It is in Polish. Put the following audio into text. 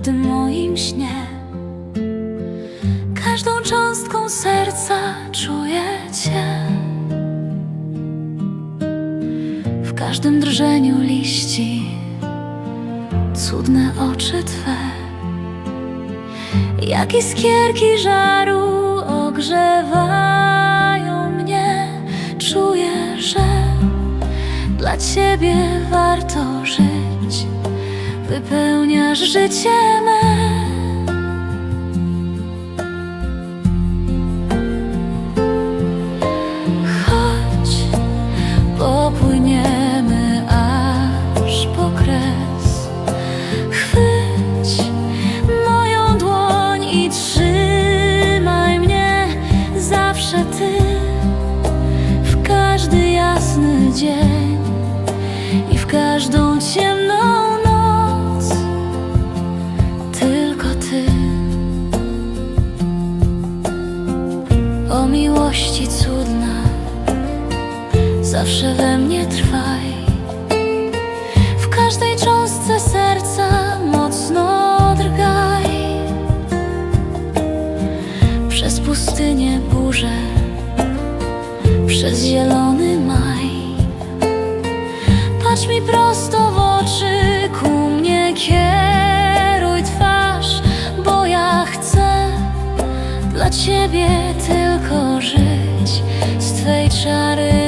każdym moim śnie. Każdą cząstką serca czuję Cię. W każdym drżeniu liści Cudne oczy Twe. Jak iskierki żaru ogrzewają mnie Czuję, że dla Ciebie warto żyć. Wypełniasz życie me. Chodź, popłyniemy aż po kres. Chwyć moją dłoń i trzymaj mnie Zawsze Ty. W każdy jasny dzień I w każdą ciemną miłości cudna Zawsze we mnie trwaj. W każdej cząstce serca mocno drgaj. Przez pustynię burzę Przez zielony maj. Patrz mi prosto dla Ciebie tylko żyć z Twej czary.